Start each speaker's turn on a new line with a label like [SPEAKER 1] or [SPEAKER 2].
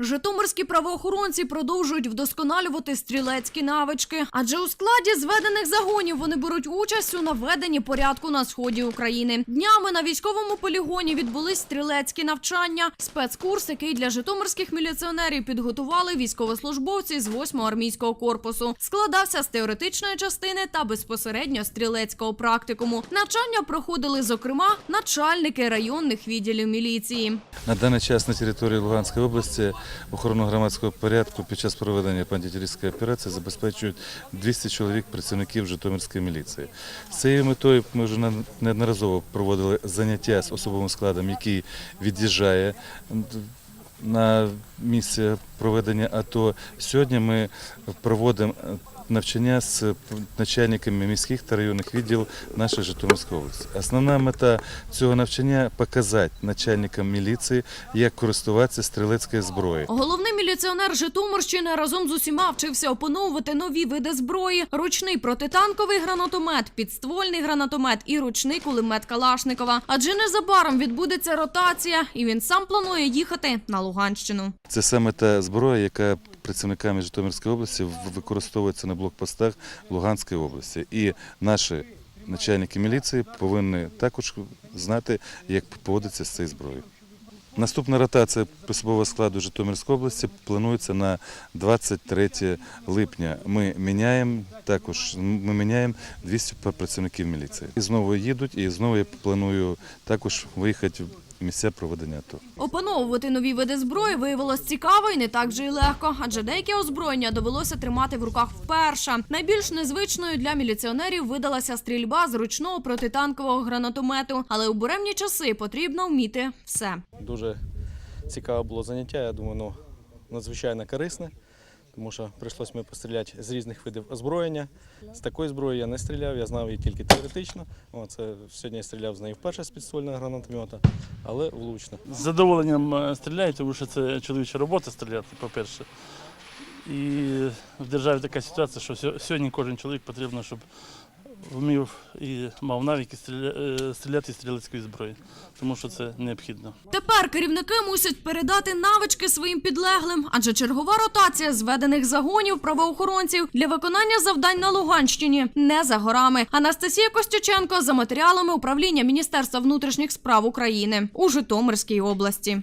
[SPEAKER 1] Житомирські правоохоронці продовжують вдосконалювати стрілецькі навички, адже у складі зведених загонів вони беруть участь у наведенні порядку на сході України. Днями на військовому полігоні відбулись стрілецькі навчання. Спецкурс, який для житомирських міліціонерів підготували військовослужбовці з 8-го армійського корпусу, складався з теоретичної частини та безпосередньо стрілецького практикуму. Навчання проходили зокрема начальники районних відділів міліції.
[SPEAKER 2] На даний час на території Луганської області охорону громадського порядку під час проведення антитерористської операції забезпечують 200 чоловік працівників Житомирської міліції. З цією метою ми вже неодноразово проводили заняття з особовим складом, який від'їжджає на місце проведення АТО. Сьогодні ми проводимо навчання з начальниками міських та районних відділів нашої Житомирської області. Основна мета цього навчання показати начальникам міліції, як користуватися стрілецькою зброєю.
[SPEAKER 1] Головний міліціонер Житомирщини разом з усіма вчився опановувати нові види зброї: ручний протитанковий гранатомет, підствольний гранатомет і ручний кулемет Калашникова. Адже незабаром відбудеться ротація, і він сам планує їхати на Луганщину.
[SPEAKER 2] Це саме та зброя, яка працівниками Житомирської області використовується на блокпостах Луганської області. І наші начальники міліції повинні також знати, як поводитися з цією зброєю. Наступна ротація особового складу Житомирської області планується на 23 липня. Ми міняємо також ми міняємо 200 працівників міліції. І знову їдуть, і знову я планую також виїхати місця проведення АТО.
[SPEAKER 1] Опановувати нові види зброї виявилось цікаво і не так же й легко, адже деяке озброєння довелося тримати в руках вперше. Найбільш незвичною для міліціонерів видалася стрільба з ручного протитанкового гранатомету, але у буремні часи потрібно вміти все.
[SPEAKER 3] Дуже цікаве було заняття. Я думаю, ну, надзвичайно корисне, тому що прийшлося мені постріляти з різних видів озброєння. З такої зброї я не стріляв, я знав її тільки теоретично. О, сьогодні я стріляв з нею вперше з підствольного гранатомета, але влучно.
[SPEAKER 4] З задоволенням стріляють, стріляю, тому що це чоловіча робота стріляти, по-перше. І в державі така ситуація, що сьогодні кожен чоловік потрібно, щоб вмів і мав стріля- е, стріляти стрілецької зброї, тому що це необхідно.
[SPEAKER 1] Тепер керівники мусять передати навички своїм підлеглим, адже чергова ротація зведених загонів правоохоронців для виконання завдань на Луганщині не за горами. Анастасія Костюченко за матеріалами управління Міністерства внутрішніх справ України у Житомирській області.